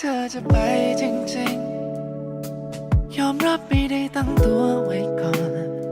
เธอจะไปจริงๆ ยอมรับไม่ได้ตั้งตัวไว้ก่อน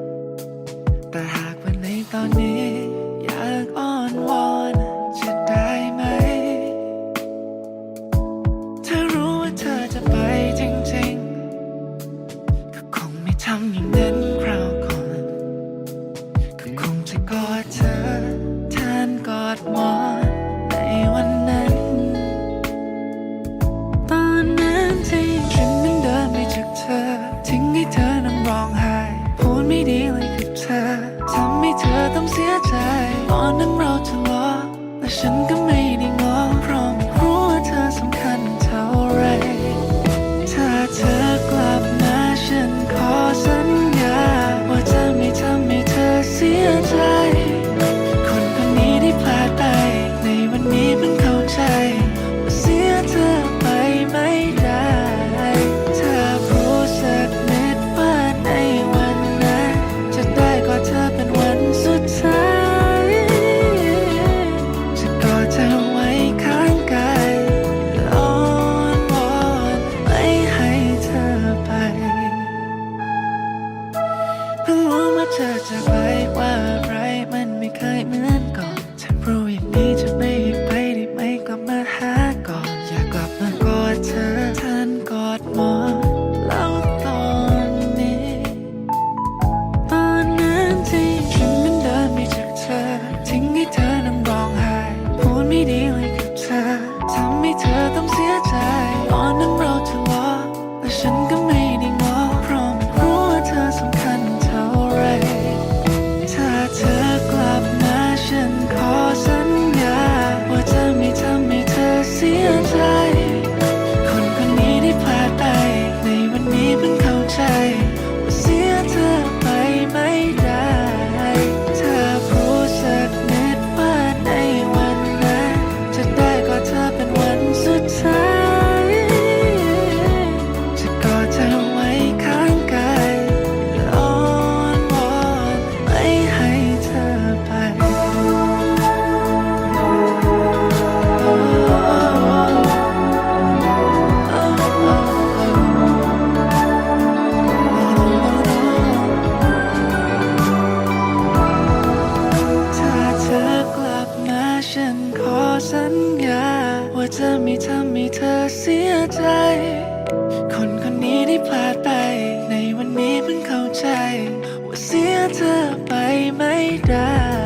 ตอนนั้นเราทะเลาะและฉันก็ไม่ได้งอเพราะไม่รู้ว่าเธอสำคัญเท่าไรถ้าเธอกลับมาฉันขอสัญญา ว่าจะไม่ทำให้เธอเสียใจ chờ chờ vậy อไม่ทำให้เธอเสียใจ คนคนนี้ได้พลาดไป ในวันนี้เพิ่งเข้าใจ ว่าเสียเธอไปไม่ได้